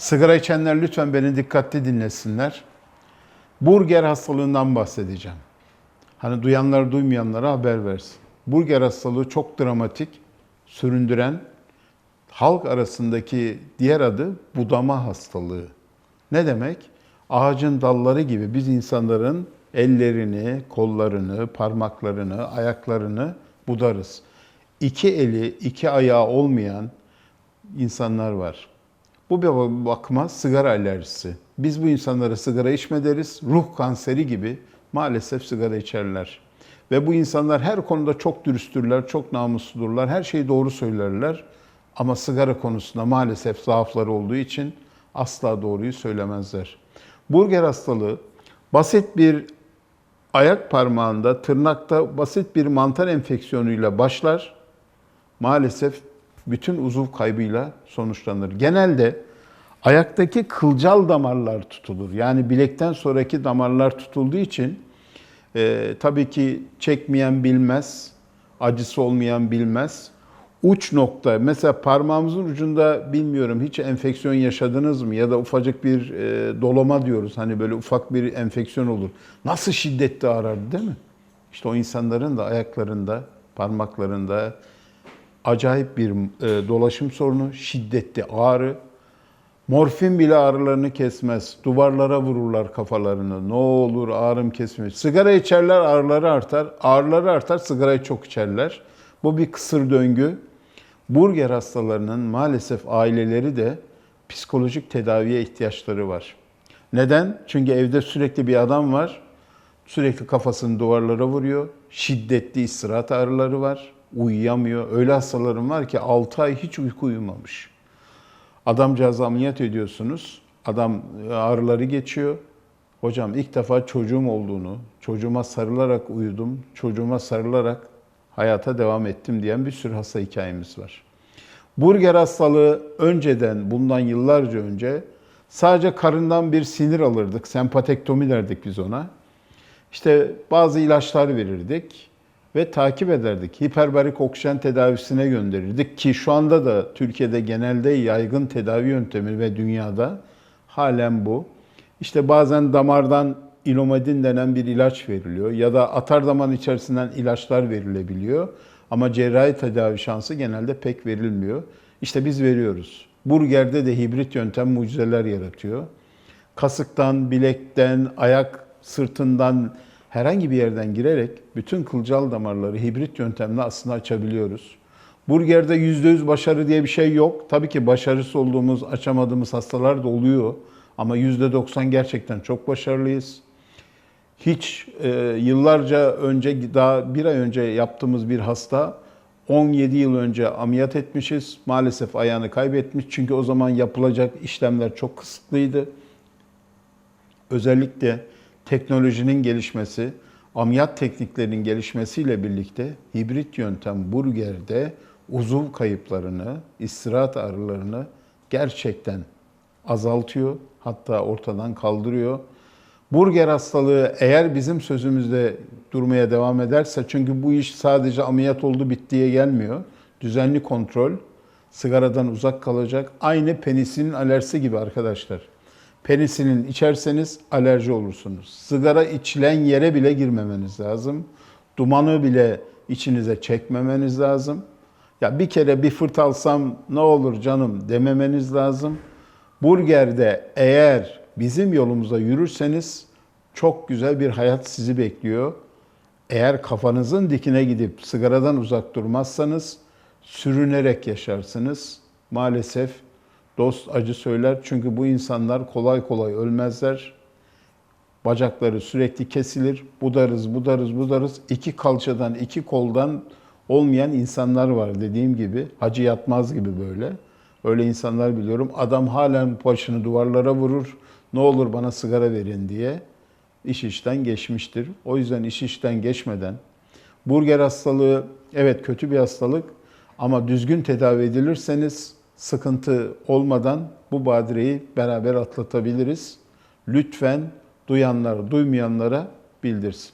Sigara içenler lütfen beni dikkatli dinlesinler. Burger hastalığından bahsedeceğim. Hani duyanlar duymayanlara haber versin. Burger hastalığı çok dramatik, süründüren, halk arasındaki diğer adı budama hastalığı. Ne demek? Ağacın dalları gibi biz insanların ellerini, kollarını, parmaklarını, ayaklarını budarız. İki eli, iki ayağı olmayan insanlar var. Bu bir bakıma sigara alerjisi. Biz bu insanlara sigara içme deriz. Ruh kanseri gibi maalesef sigara içerler. Ve bu insanlar her konuda çok dürüsttürler, çok namusludurlar. Her şeyi doğru söylerler. Ama sigara konusunda maalesef zaafları olduğu için asla doğruyu söylemezler. Burger hastalığı basit bir ayak parmağında, tırnakta basit bir mantar enfeksiyonuyla başlar. Maalesef bütün uzuv kaybıyla sonuçlanır. Genelde ayaktaki kılcal damarlar tutulur. Yani bilekten sonraki damarlar tutulduğu için e, tabii ki çekmeyen bilmez, acısı olmayan bilmez. Uç nokta, mesela parmağımızın ucunda bilmiyorum hiç enfeksiyon yaşadınız mı? Ya da ufacık bir e, dolama diyoruz. Hani böyle ufak bir enfeksiyon olur. Nasıl şiddetli ağrardı değil mi? İşte o insanların da ayaklarında, parmaklarında acayip bir e, dolaşım sorunu, şiddetli ağrı. Morfin bile ağrılarını kesmez. Duvarlara vururlar kafalarını. Ne olur ağrım kesmiyor. Sigara içerler ağrıları artar. Ağrıları artar sigarayı çok içerler. Bu bir kısır döngü. Burger hastalarının maalesef aileleri de psikolojik tedaviye ihtiyaçları var. Neden? Çünkü evde sürekli bir adam var. Sürekli kafasını duvarlara vuruyor. Şiddetli istirahat ağrıları var. Uyuyamıyor. Öyle hastalarım var ki 6 ay hiç uyku uyumamış. Adamcağızı ameliyat ediyorsunuz. Adam ağrıları geçiyor. Hocam ilk defa çocuğum olduğunu, çocuğuma sarılarak uyudum, çocuğuma sarılarak hayata devam ettim diyen bir sürü hasta hikayemiz var. Burger hastalığı önceden, bundan yıllarca önce sadece karından bir sinir alırdık. Sempatektomi derdik biz ona. İşte bazı ilaçlar verirdik ve takip ederdik. Hiperbarik oksijen tedavisine gönderirdik ki şu anda da Türkiye'de genelde yaygın tedavi yöntemi ve dünyada halen bu. İşte bazen damardan inomedin denen bir ilaç veriliyor ya da atar içerisinden ilaçlar verilebiliyor. Ama cerrahi tedavi şansı genelde pek verilmiyor. İşte biz veriyoruz. Burger'de de hibrit yöntem mucizeler yaratıyor. Kasıktan, bilekten, ayak sırtından herhangi bir yerden girerek bütün kılcal damarları hibrit yöntemle aslında açabiliyoruz. Burger'de %100 başarı diye bir şey yok. Tabii ki başarısı olduğumuz, açamadığımız hastalar da oluyor. Ama %90 gerçekten çok başarılıyız. Hiç e, yıllarca önce, daha bir ay önce yaptığımız bir hasta 17 yıl önce ameliyat etmişiz. Maalesef ayağını kaybetmiş. Çünkü o zaman yapılacak işlemler çok kısıtlıydı. Özellikle teknolojinin gelişmesi, ameliyat tekniklerinin gelişmesiyle birlikte hibrit yöntem burgerde uzuv kayıplarını, istirahat ağrılarını gerçekten azaltıyor. Hatta ortadan kaldırıyor. Burger hastalığı eğer bizim sözümüzde durmaya devam ederse çünkü bu iş sadece ameliyat oldu bittiye gelmiyor. Düzenli kontrol, sigaradan uzak kalacak. Aynı penisilin alerjisi gibi arkadaşlar. Penisilin içerseniz alerji olursunuz. Sigara içilen yere bile girmemeniz lazım. Dumanı bile içinize çekmemeniz lazım. Ya bir kere bir fırt alsam ne olur canım dememeniz lazım. Burger'de eğer bizim yolumuza yürürseniz çok güzel bir hayat sizi bekliyor. Eğer kafanızın dikine gidip sigaradan uzak durmazsanız sürünerek yaşarsınız. Maalesef dost acı söyler çünkü bu insanlar kolay kolay ölmezler. Bacakları sürekli kesilir. Budarız, budarız, budarız. İki kalçadan, iki koldan olmayan insanlar var dediğim gibi. Hacı yatmaz gibi böyle. Öyle insanlar biliyorum. Adam halen başını duvarlara vurur. Ne olur bana sigara verin diye iş işten geçmiştir. O yüzden iş işten geçmeden burger hastalığı evet kötü bir hastalık ama düzgün tedavi edilirseniz sıkıntı olmadan bu badireyi beraber atlatabiliriz. Lütfen duyanlar duymayanlara bildirsin.